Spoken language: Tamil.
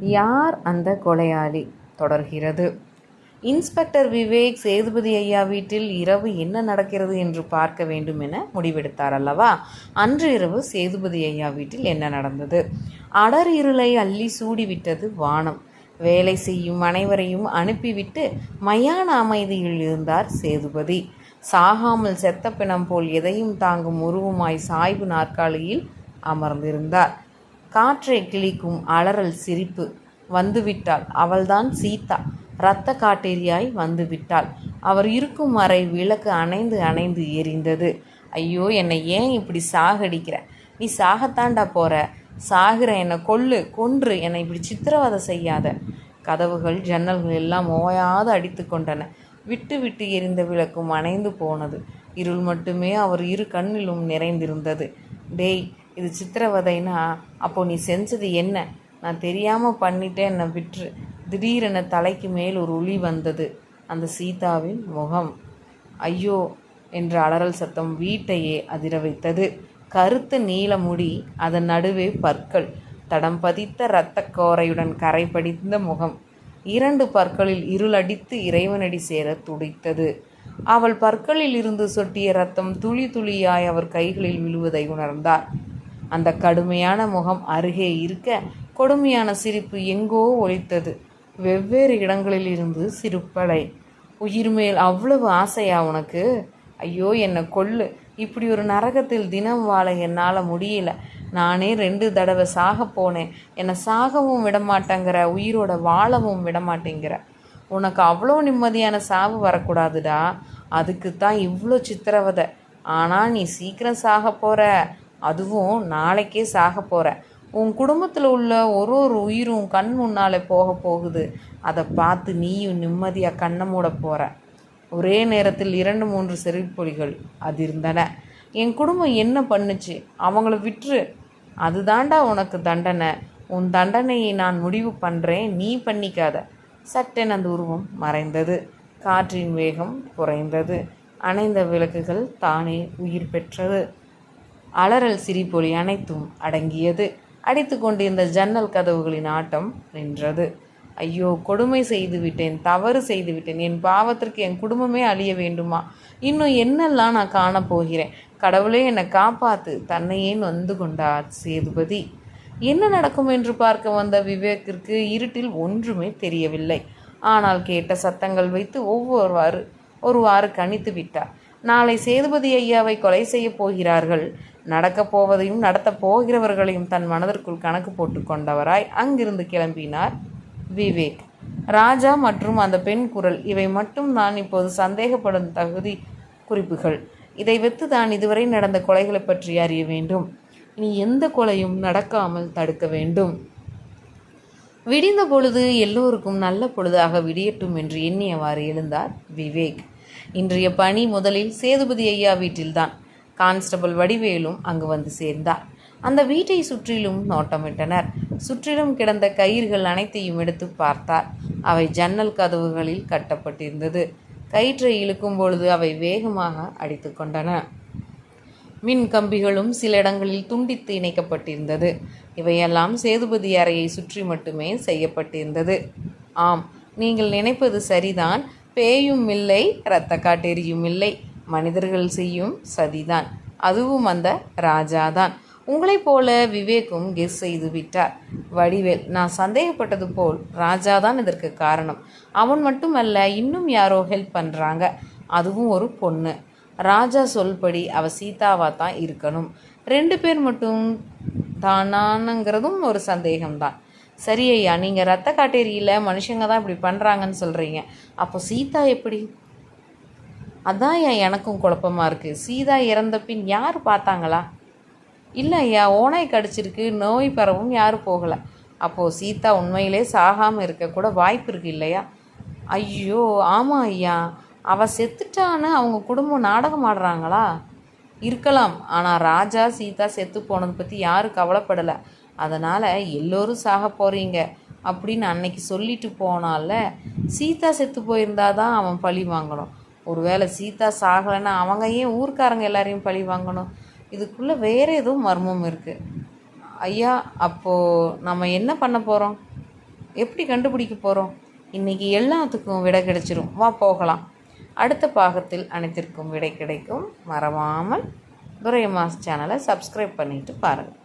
யார் அந்த கொலையாளி தொடர்கிறது? இன்ஸ்பெக்டர் விவேக் சேதுபதி ஐயா வீட்டில் இரவு என்ன நடக்கிறது என்று பார்க்க வேண்டும் என முடிவெடுத்தார் அல்லவா? அன்று இரவு சேதுபதி ஐயா வீட்டில் என்ன நடந்தது? அடர் இருளை அள்ளி சூடிவிட்டது வானம். வேலை செய்யும் அனைவரையும் அனுப்பிவிட்டு மயான அமைதியில் இருந்தார் சேதுபதி. சாகாமல் செத்த பிணம் போல் எதையும் தாங்கும் உருவமாய் சாய்வு நாற்காலியில் அமர்ந்திருந்தார். காற்றை கிழிக்கும் அலறல் சிரிப்பு. வந்துவிட்டாள். அவள்தான் சீதா. இரத்த காட்டேரியாய் வந்துவிட்டாள். அவர் இருக்கும் வரை விளக்கு அணைந்து அணைந்து எரிந்தது. ஐயோ என்னை ஏன் இப்படி சாகடிக்கிற? நீ சாகத்தாண்டா போற? சாகிற என்னை கொல்லு கொன்று என்னை இப்படி சித்திரவதை செய்யாத? கதவுகள் ஜன்னல்கள் எல்லாம் ஓயாது அடித்து கொண்டன. விட்டு விட்டு எரிந்த விளக்கும் அணைந்து போனது. இருள் மட்டுமே அவர் இரு கண்ணிலும் நிறைந்திருந்தது. டேய் இது சித்திரவதைனா அப்போ நீ செஞ்சது என்ன? நான் தெரியாமல் பண்ணிட்டேன் என்னை விட்டுரு. திடீரென தலைக்கு மேல் ஒரு ஒளி வந்தது. அந்த சீதாவின் முகம். ஐயோ என்ற அலறல் சத்தம் வீட்டையே அதிர வைத்தது. கருத்த நீல முடி அதன் நடுவே பற்கள். தடம் பதித்த இரத்தக்கோரையுடன் கரை படிந்த முகம். இரண்டு பற்களில் இருளடித்து இறைவனடி சேர துடித்தது. அவள் பற்களில் இருந்து சொட்டிய ரத்தம் துளி துளியாய் அவர் கைகளில் விழுவதை உணர்ந்தார். அந்த கடுமையான முகம் அருகே இருக்க கொடுமையான சிரிப்பு எங்கோ ஒழித்தது வெவ்வேறு இடங்களில் இருந்து சிரிப்பலை. உயிர் மேல் அவ்வளவு ஆசையா உனக்கு? ஐயோ என்னை கொல்லு. இப்படி ஒரு நரகத்தில் தினம் வாழ என்னால் முடியல. நானே ரெண்டு தடவை சாக போனேன். என்னை சாகவும் விடமாட்டேங்கிற உயிரோட வாழவும் விடமாட்டேங்கிற. உனக்கு அவ்வளோ நிம்மதியான சாவு வரக்கூடாதுடா. அதுக்கு தான் இவ்வளோ சித்திரவதை. ஆனால் நீ சீக்கிரம் சாக போகிற அதுவும் நாளைக்கே சாக போகிற உன் குடும்பத்தில் உள்ள ஒரு ஒரு உயிரும் கண் முன்னாலே போக போகுது. அதை பார்த்து நீயும் நிம்மதியாக கண்ணை மூட போகிற ஒரே நேரத்தில் இரண்டு மூன்று செறிப்பொலிகள் அதிர்ந்தன. என் குடும்பம் என்ன பண்ணுச்சு? அவங்கள விட்டுரு. அதுதாண்டா உனக்கு தண்டனை. உன் தண்டனையை நான் முடிவு பண்ணுறேன் நீ பண்ணிக்காத. சட்டென அந்த உருவம் மறைந்தது. காற்றின் வேகம் குறைந்தது. அணைந்த விளக்குகள் தானே உயிர் பெற்றது. அலறல் சிரிப்பொலி அனைத்தும் அடங்கியது. அடித்து கொண்டிருந்த ஜன்னல் கதவுகளின் ஆட்டம் நின்றது. ஐயோ கொடுமை செய்து விட்டேன் தவறு செய்து விட்டேன். என் பாவத்திற்கு என் குடும்பமே அழிய வேண்டுமா? இன்னும் என்னெல்லாம் நான் காணப்போகிறேன் கடவுளே என்னை காப்பாத்து. தன்னையே நொந்து கொண்டார் சேதுபதி? என்ன நடக்கும் என்று பார்க்க வந்த விவேக்கிற்கு இருட்டில் ஒன்றுமே தெரியவில்லை. ஆனால் கேட்ட சத்தங்கள் வைத்து ஒவ்வொருவாறு ஒருவாறு கணித்து விட்டார். நாளை சேதுபதி ஐயாவை கொலை செய்ய போகிறார்கள். நடக்கப் போவதையும் நடத்தப் போகிறவர்களையும் தன் மனதிற்குள் கணக்கு போட்டு கொண்டவராய் அங்கிருந்து கிளம்பினார் விவேக். ராஜா மற்றும் அந்த பெண் குரல் இவை மட்டும் நான் இப்போது சந்தேகப்படும் தகுதி குறிப்புகள். இதை வைத்து தான் இதுவரை நடந்த கொலைகளை பற்றி அறிய வேண்டும். இனி எந்த கொலையும் நடக்காமல் தடுக்க வேண்டும். விடிந்த பொழுது எல்லோருக்கும் நல்ல பொழுதாக விடியட்டும் என்று எண்ணியவாறு எழுந்தார் விவேக். இன்றைய பணி முதலில் சேதுபதி ஐயா வீட்டில்தான். கான்ஸ்டபிள் வடிவேலும் அங்கு வந்து சேர்ந்தார். அந்த வீட்டை சுற்றிலும் நோட்டமிட்டனர். சுற்றிலும் கிடந்த கயிறுகள் அனைத்தையும் எடுத்து பார்த்தார். அவை ஜன்னல் கதவுகளில் கட்டப்பட்டிருந்தது. கயிற்றை இழுக்கும் பொழுது அவை வேகமாக அடித்து கொண்டன. மின் கம்பிகளும் சில இடங்களில் துண்டித்து இணைக்கப்பட்டிருந்தது. இவையெல்லாம் சேதுபதி அறையை சுற்றி மட்டுமே செய்யப்பட்டிருந்தது. ஆம் நீங்கள் நினைப்பது சரிதான். பேயும் இல்லை இரத்த காட்டெரியும் இல்லை மனிதர்கள் செய்யும் சதிதான். அதுவும் அந்த ராஜாதான். உங்களைப் போல விவேக்கும் கெஸ் செய்து விட்டார். வடிவேல் நான் சந்தேகப்பட்டது போல் ராஜாதான் இதற்கு காரணம். அவன் மட்டுமல்ல இன்னும் யாரோ ஹெல்ப் பண்ணுறாங்க அதுவும் ஒரு பொண்ணு. ராஜா சொல்படி அவ சீதாவா தான் இருக்கணும். ரெண்டு பேர் மட்டும் தானானுங்கிறதும் ஒரு சந்தேகம்தான். சரி ஐயா நீங்கள் ரத்த காட்டேரியில் மனுஷங்க தான் இப்படி பண்ணுறாங்கன்னு சொல்கிறீங்க அப்போ சீதா எப்படி? அதான் ஐயா எனக்கும் குழப்பமா இருக்குது சீதா இறந்த பின் யார் பார்த்தாங்களா? இல்லை ஐயா ஓனாய் கடிச்சிருக்கு நோய் பரவும் யாரும் போகலை? அப்போது சீதா உண்மையிலே சாகாமல் இருக்கக்கூட வாய்ப்பு இருக்கு இல்லையா? ஐயோ ஆமாம் ஐயா. அவள் செத்துட்டான்னு அவங்க குடும்பம் நாடகம் ஆடுறாங்களா? இருக்கலாம். ஆனால் ராஜா சீதா செத்து போனதை பற்றி யாரும் கவலைப்படலை. அதனால் எல்லோரும் சாக போகிறீங்க அப்படின்னு அன்னைக்கு சொல்லிட்டு போனால சீதா செத்து போயிருந்தா தான் அவன் பழி வாங்கணும். ஒருவேளை சீதா சாகலைன்னா அவங்க ஏன் ஊர்க்காரங்க எல்லாரையும் பழி வாங்கணும்? இதுக்குள்ளே வேறு எதுவும் மர்மம் இருக்குது ஐயா அப்போது நம்ம என்ன பண்ண போகிறோம் எப்படி கண்டுபிடிக்க போகிறோம் இன்றைக்கி எல்லாத்துக்கும் விடை கிடைச்சிரும். வா போகலாம். அடுத்த பாகத்தில் அனைத்திற்கும் விடை கிடைக்கும். மறவாமல் துரையம்மாஸ் சேனலை சப்ஸ்கிரைப் பண்ணிவிட்டு பாருங்கள்